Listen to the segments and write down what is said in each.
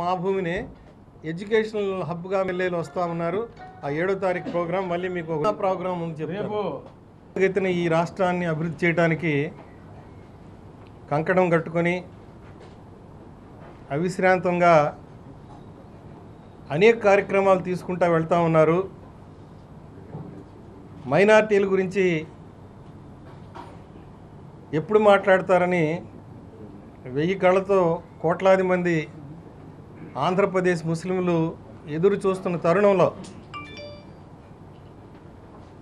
మా భూమిని ఎడ్యుకేషనల్ హబ్గా ఎమ్మెల్యేలు వస్తూ ఉన్నారు. ఆ ఏడో తారీఖు ప్రోగ్రాం మళ్ళీ మీకు ఒక ప్రోగ్రాం ఉంది ఎత్తున ఈ రాష్ట్రాన్ని అభివృద్ధి చేయడానికి కంకణం కట్టుకొని అవిశ్రాంతంగా అనేక కార్యక్రమాలు తీసుకుంటా వెళ్తూ ఉన్నారు. మైనార్టీల గురించి ఎప్పుడు మాట్లాడతారని వెయ్యి కళ్ళతో కోట్లాది మంది ఆంధ్రప్రదేశ్ ముస్లింలు ఎదురు చూస్తున్న తరుణంలో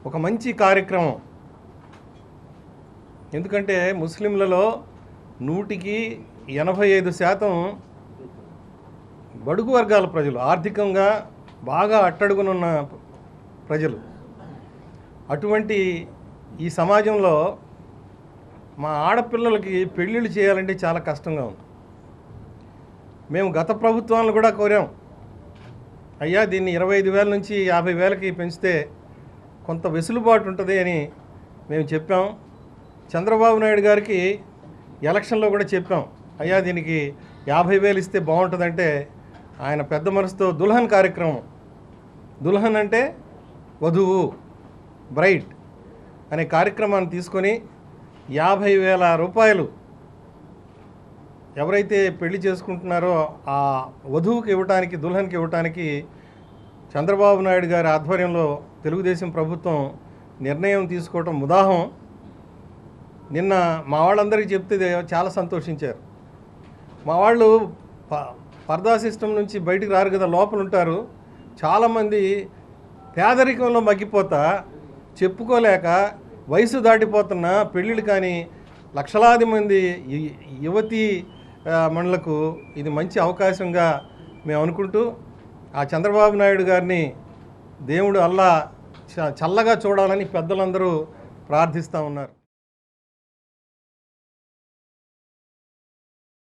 ఒక మంచి కార్యక్రమం. ఎందుకంటే ముస్లింలలో నూటికి ఎనభై ఐదు శాతం బడుగు వర్గాల ప్రజలు ఆర్థికంగా బాగా అట్టడుగునున్న ప్రజలు. అటువంటి ఈ సమాజంలో మా ఆడపిల్లలకి పెళ్ళిళ్ళు చేయాలంటే చాలా కష్టంగా ఉంది. మేము గత ప్రభుత్వాలను కూడా కోరాం. అయ్యా దీన్ని ఇరవై ఐదు వేల నుంచి యాభై వేలకి పెంచితే కొంత వెసులుబాటు ఉంటుంది అని మేము చెప్పాం. చంద్రబాబు నాయుడు గారికి ఎలక్షన్లో కూడా చెప్పాం. అయ్యా దీనికి యాభై వేలు ఇస్తే బాగుంటుందంటే ఆయన పెద్ద మనసుతో దుల్హన్ కార్యక్రమం. దుల్హన్ అంటే వధువు బ్రైట్ అనే కార్యక్రమాన్ని తీసుకొని యాభై వేల రూపాయలు ఎవరైతే పెళ్ళి చేసుకుంటున్నారో ఆ వధువుకి ఇవ్వటానికి దుల్హన్కి ఇవ్వటానికి చంద్రబాబు నాయుడు గారి ఆధ్వర్యంలో తెలుగుదేశం ప్రభుత్వం నిర్ణయం తీసుకోవటం ఉదాహం నిన్న మా వాళ్ళందరికీ చెప్తే చాలా సంతోషించారు. మా వాళ్ళు ప- పర్దా సిస్టమ్ నుంచి బయటికి రారు కదా లోపల ఉంటారు. చాలామంది పేదరికంలో మగ్గిపోతా చెప్పుకోలేక వయసు దాటిపోతున్న పెళ్ళిళ్ళు కానీ లక్షలాది మంది యువతి మండలకు ఇది మంచి అవకాశంగా మేము అనుకుంటూ ఆ చంద్రబాబు నాయుడు గారిని దేవుడు అల్లా చ- చల్లగా చూడాలని పెద్దలందరూ ప్రార్థిస్తూ ఉన్నారు.